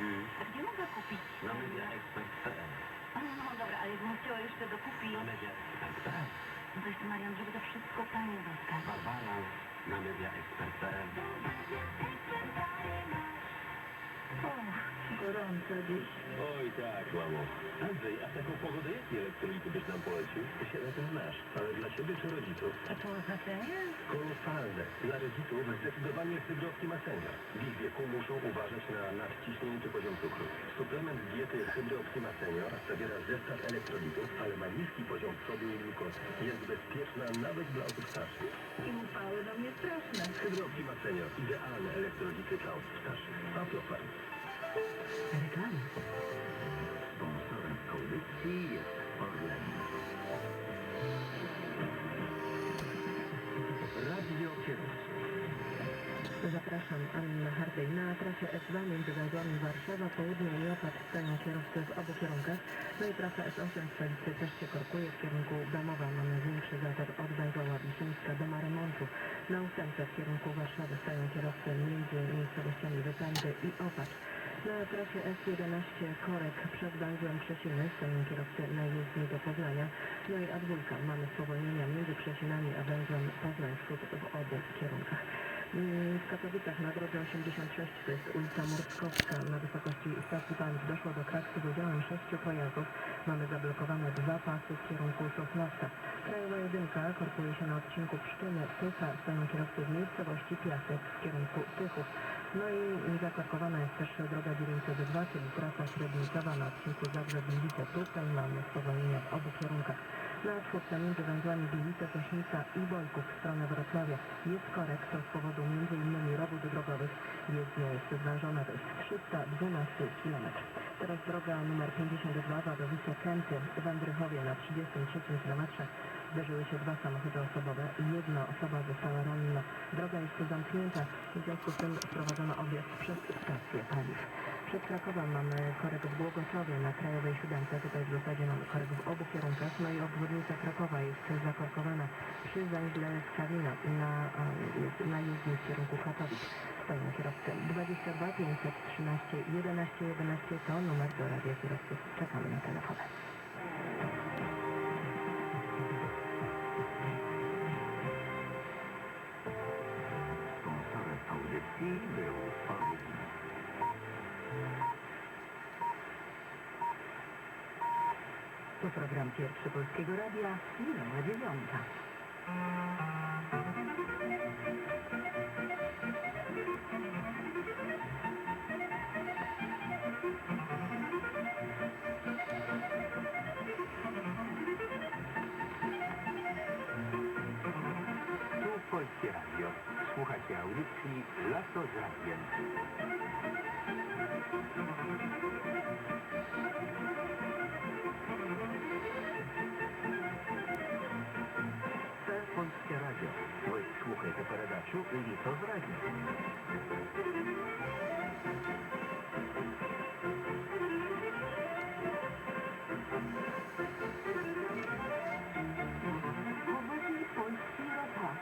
Hmm. A Gdzie mogę kupić? Na mediaexpert.pl. A, No dobra, ale jakbym chciała jeszcze dokupić, Na mediaexpert.pl. no to jeszcze Marian, żeby to wszystko tanie dostać. Barbara na mediaexpert.pl. O, gorąco dziś. Oj tak, mamo. Andrzej, a taką pogodę jakie elektrolity byś nam polecił? Ty się na tym znasz. Ale dla ciebie czy rodziców? A to oznaczenie? Kolosalne. Dla rodziców zdecydowanie hydrooptima senior. W ich wieku muszą uważać na nadciśnięcie poziom cukru. Suplement diety Hydrooptima Senior zawiera zestaw elektrolitów, ale ma niski poziom sodu i glukozy. Jest bezpieczna nawet dla osób starszych. I upały do mnie straszne. Hydrooptima Senior. Idealne elektrolity dla osób starszych. Aflofarm. Reklamy. Sponsorem audycji jest Orlen. Radio Kierowcy. Zapraszam, Anna Hardej. Na trasie S2 między węzłami Warszawa, Południe i Opat stoją kierowcy w obu kierunkach. No i trasa S8 w stolicy też się korkuje. W kierunku Damowa mamy większy zator od węzła Wisińska do Marymontu. Na ósemce w kierunku Warszawy stoją kierowcy między miejscowościami Wypędy i Opat. Na trasie S11 korek przed węzłem Krzesiny stoją kierowcy na jezdni do Poznania. No i A2 mamy spowolnienia między Krzesinami a węzłem Poznań Wschód w obu kierunkach. Mm, W Katowicach na drodze 86 to jest ulica Murskowska na wysokości stacji paliw doszło do kraksu z udziałem sześciu pojazdów. Mamy zablokowane dwa pasy w kierunku Sosnowca. Krajowa jedynka korkuje się na odcinku Pszczyny Tycha. Stoją kierowcy z miejscowości Piasek w kierunku Tychów. No i zakorkowana jest też droga 902, czyli trasa średnicowa na odcinku Zagrze-Gliwice. Tutaj mamy spowolnienia w obu kierunkach. Na czwórce między węzłami Gliwice, Sośnica i Bojków w stronę Wrocławia jest korek, to z powodu m.in. robót drogowych. Jezdnia jest zwężona, jest 312 km. Teraz droga numer 52 Wadowice Kęty w Andrychowie na 33 km. Zderzyły się dwa samochody osobowe jedna osoba została ranna. Droga jest zamknięta, w związku z tym wprowadzono objazd przez stację paliw. Przed Krakowem mamy korek w Głogoszowie na Krajowej Siódemce. Tutaj w zasadzie mamy korek w obu kierunkach. No i obwodnica Krakowa jest zakorkowana przy węźle Skawina na, na jezdni w kierunku Katowic. Stoją kierowcy 22 513 11 11 to numer do radia kierowców. Czekamy na telefony. Program pierwszy Polskiego Radia, minęła dziewiąta. Tu Polskie Radio. Słuchajcie audycji Lato z Radiem. передачу Літо з радіо. Powodzi polski rozhlas.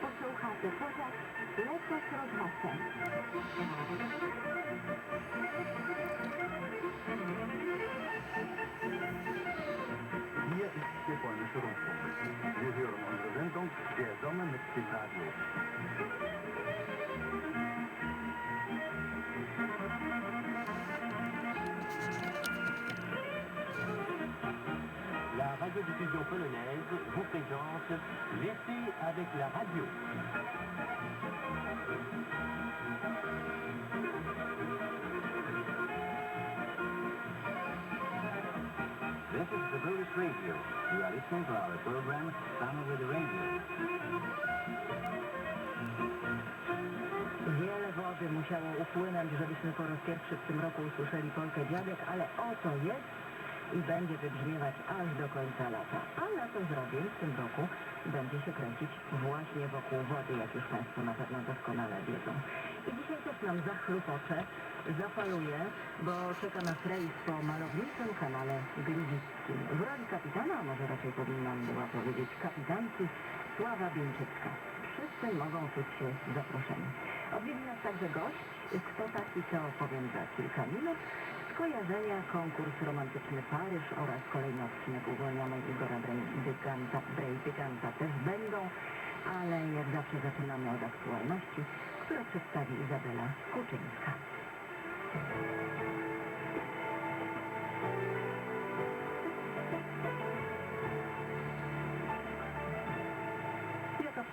Posłuchacie powiat Leto z rozhlasem. Hier ist Dem Radio. La radiodiffusion polonaise vous présente L'été avec la radio. This is the British Radio. You are listening to our program with the Radio. Wiele wody musiało upłynąć, żebyśmy po raz pierwszy w tym roku usłyszeli Polkę Dziadek, ale oto jest i będzie wybrzmiewać aż do końca lata. A na to zrobię w tym roku będzie się kręcić właśnie wokół wody, jak już Państwo na pewno doskonale wiedzą. I dzisiaj też nam zachlupocze, zapaluje, bo czeka nas rejs po malowniczym kanale Gliwickim. W roli kapitana, a może raczej powinnam była powiedzieć kapitanki, Sława Bieńczycka. wszyscy mogą czuć się zaproszeni. Odwiedzi nas także gość, kto taki to opowiem za kilka minut. Skojarzenia, konkurs Romantyczny Paryż oraz kolejny odcinek uwolnionej Igora Brejdyganta też będą, ale jak zawsze zaczynamy od aktualności, które przedstawi Izabela Kuczyńska. Thank you.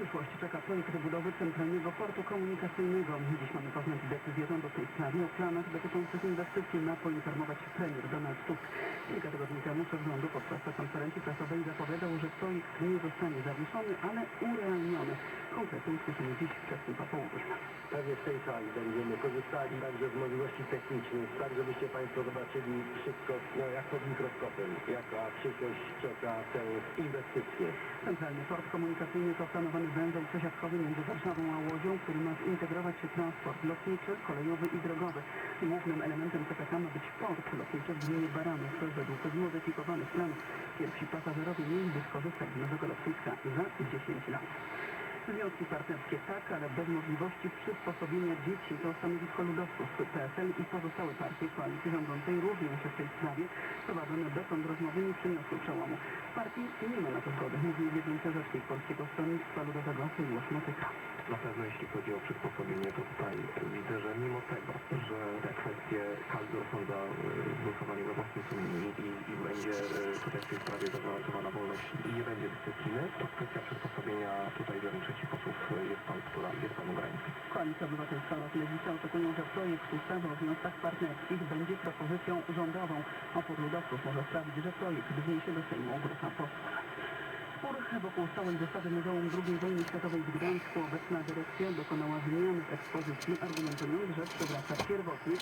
Przyszłość czeka projekt budowy Centralnego Portu Komunikacyjnego? Dziś mamy poznać decyzję rządu w tej sprawie. O planach dotyczących inwestycji ma poinformować premier Donald Tusk. Kilka tygodni temu szef rządu podczas konferencji prasowej zapowiadał, że projekt nie zostanie zawieszony, ale urealniony. Konkrety usłyszymy dziś wczesnym popołudniem. Także w tej sali będziemy korzystali także z możliwości technicznych, tak żebyście Państwo zobaczyli wszystko no, jak pod mikroskopem, jaka przyszłość czeka tę inwestycję. Centralny Port Komunikacyjny to planowany węzeł przesiadkowy między Warszawą a Łodzią, który ma zintegrować transport lotniczy, kolejowy i drogowy. Głównym elementem CPK ma być port lotniczy w gminie Baranów. Według zmodyfikowanych planów pierwsi pasażerowie mieliby skorzystać z nowego lotniska za 10 lat. Związki partnerskie tak, ale bez możliwości przysposobienia dzieci to stanowisko ludowców. PSL i pozostałe partie koalicji rządzącej różnią się w tej sprawie. Prowadzone dotąd rozmowy nie przyniosły przełomu. Partii nie ma na to zgody, mówi bieżący rzecznik Polskiego Stronnictwa Ludowego Miłosz Motyka. Na pewno jeśli chodzi o przysposobienie, to tutaj widzę, że mimo tego, że te kwestie każdy osądza e, głosowanie we własnym sumieniu i, i będzie e, tutaj w tej sprawie zagwarantowana wolność i nie będzie dyscypliny, to kwestia przysposobienia tutaj większości posłów jest tam, która jest tam granicą. Koalicja Obywatelska oraz Lewica oczekują, że projekt ustawy o związkach partnerskich będzie propozycją rządową. Opór ludowców może sprawić, że projekt wniesie do Sejmu grupa posłów. Spór wokół stałej wystawy Muzeum II Wojny Światowej w Gdańsku obecna dyrekcja dokonała zmian w ekspozycji, argumentując, że przywraca pierwotny,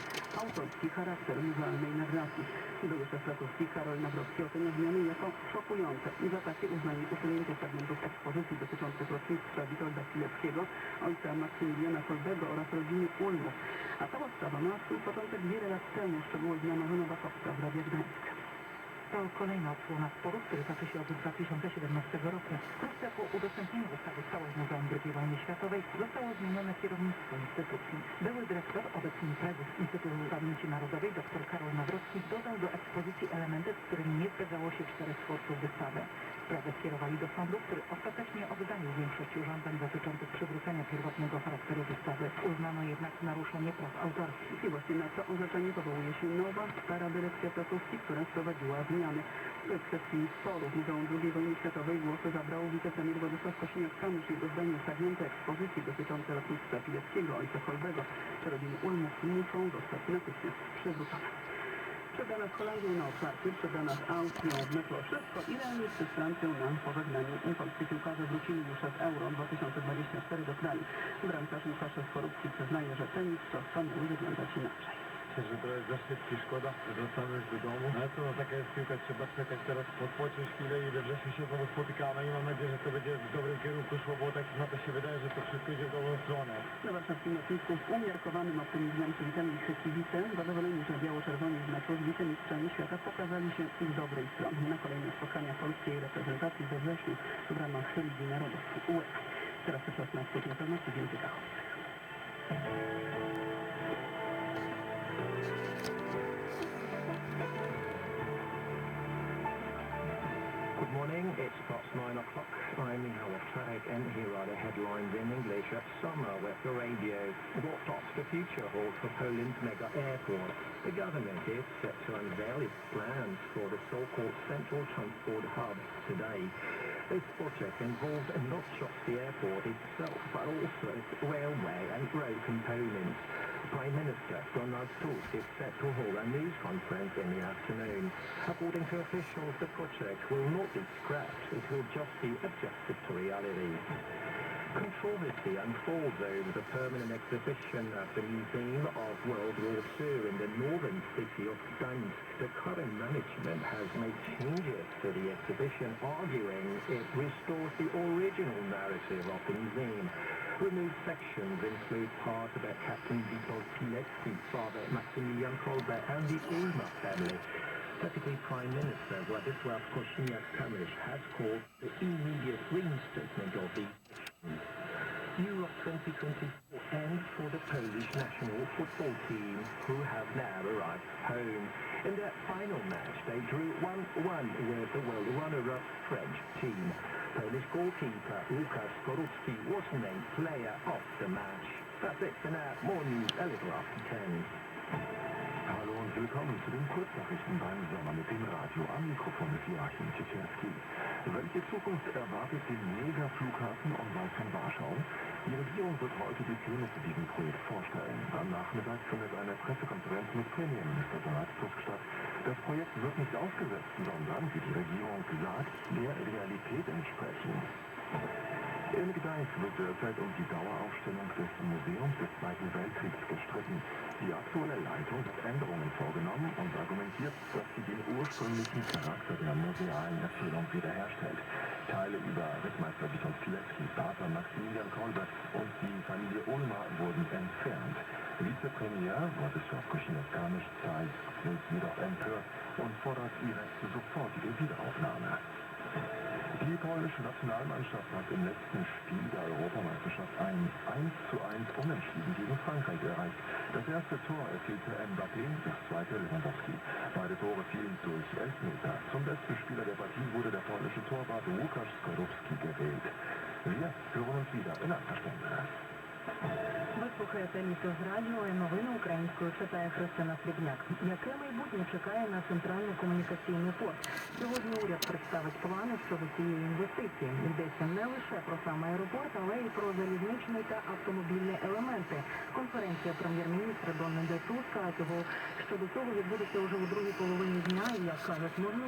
autorski charakter muzealnej narracji. Były szef placówki Karol Nawrocki ocenia zmiany jako szokujące i za takie uznanie usunięcie fragmentów ekspozycji dotyczących lotnictwa Witolda Pileckiego, ojca Maksymiliana Kolbego oraz rodziny Ulmów. A cała sprawa ma swój początek wiele lat temu, szczegóły znana Żona Bakowska w Radia Gdańsk. Kolejna odsłona sporu, który toczy się od 2017 roku. Wkrótce po udostępnieniu ustawy Całość Muzeum II wojny światowej zostało zmienione kierownictwo instytucji. Były dyrektor, obecnie prezes Instytutu Pamięci Narodowej dr Karol Nawrocki dodał do ekspozycji elementy, z którymi nie zgadzało się czterech twórców wystawy. Sprawę skierowali do sądu, który ostatecznie oddalił większość urządzeń dotyczących przywrócenia pierwotnego charakteru wystawy. Uznano jednak naruszenie praw autorskich. I właśnie na to orzeczenie powołuje się nowa, stara dyrekcja placówki, która wprowadziła zmiany. W kwestii sporów Muzeum II wojny światowej głosy zabrał wicepremier Władysław Kosiniak-Kamysz. Jego zdaniem fragmenty ekspozycji dotyczące lotnictwa Pileckiego, ojca Kolbego czy Ulmów muszą zostać natychmiast przywrócone. Przed nas Holandią na otwarcie, przed nas Austrią w meczu o wszystko i realiści z Francją na pożegnaniu. Polscy piłkarze wrócili już od Euro 2024 do kraju. Bramkarz Łukasz Skorupski przyznaje, że te mistrzostwa miały wyglądać inaczej. Myślę, że to jest za szybki, szkoda, wracamy już do domu. Ale co, no taka jest piłka, trzeba czekać teraz, odpocząć chwilę i we wrześniu się znowu spotykamy i mam nadzieję, że to będzie w dobrym kierunku szło, bo tak na to się wydaje, że to wszystko idzie w dobrą stronę. Na warszawskim lotnisku z umiarkowanym optymizmem przywitali ich kibice, zadowoleni, że biało-czerwoni w meczu z wicemistrzami świata pokazali się z dobrej strony. Na kolejne spotkania polskiej reprezentacji we wrześniu w ramach Ligi Narodów UEFA. Teraz czas na skrót informacji w językach morning, it's past nine o'clock. I'm Howard Trag and here are the headlines in English at Summer Weather Radio. What does the future hold for Poland's mega airport? The government is set to unveil its plans for the so-called Central Transport Hub today. This project involves not just the airport itself, but also its railway and road components. Prime Minister Donald Tusk is set to hold a news conference in the afternoon. According to officials, the project will not be scrapped, it will just be adjusted to reality. Controversy unfolds over the permanent exhibition at the Museum of World War II in the northern city of Gdańsk. The current management has made changes to the exhibition, arguing it restores the original narrative of the museum. Removed sections include parts about Captain Witold Pilecki, father Maximilian Kolbe, and the Ulma family. Deputy Prime Minister Władysław Kosiniak-Kamysz has called the immediate reinstatement of the Europe 2024 and for the Polish national football team, who have now arrived home. In their final match, they drew 1-1 with the world runner-up French team. Polish goalkeeper Łukasz Skorupski was named player of the match. That's it for now. More news a little after 10. Willkommen zu den Kurznachrichten beim Sommer mit dem Radio. Am Mikrofon ist Joachim Ciesielski. Welche Zukunft erwartet den Megaflughafen Wald von Warschau? Die Regierung wird heute die Pläne zu diesem Projekt vorstellen. Am Nachmittag findet eine Pressekonferenz mit Premierminister Donald Tusk statt. Das Projekt wird nicht ausgesetzt, sondern, wie die Regierung sagt, der Realität entsprechen. In Gdańsk wird derzeit um die Daueraufstellung des Museums des Zweiten Weltkriegs gestritten. Die aktuelle Leitung hat Änderungen vorgenommen und argumentiert, dass sie den ursprünglichen Charakter der musealen Erzählung wiederherstellt. Teile über Rittmeister Witold Pilecki, Pater Maximilian Kolbe und die Familie Ulmer wurden entfernt. Vizepremier Władysław Kosiniak-Kamysz ist jedoch empört und fordert ihre sofortige Wiederaufnahme. Die polnische Nationalmannschaft hat im letzten Spiel der Europameisterschaft ein 1 zu 1 Unentschieden gegen Frankreich erreicht. Das erste Tor erzielte Mbappé, das zweite Lewandowski. Beide Tore fielen durch Elfmeter. Zum besten Spieler der Partie wurde der polnische Torwart Łukasz Skorupski gewählt. Wir hören uns wieder in einer Stunde. Ви слухаєте «Літо з радіо» і новини українською читає Христина Срібняк. Яке майбутнє чекає на центральний комунікаційний порт? Сьогодні уряд представить плани щодо цієї інвестиції. Йдеться не лише про сам аеропорт, але й про залізничний та автомобільні елементи. Конференція прем'єр-міністра Дональда Туска цього щодо цього відбудеться уже у другій половині дня. І як кажуть, можна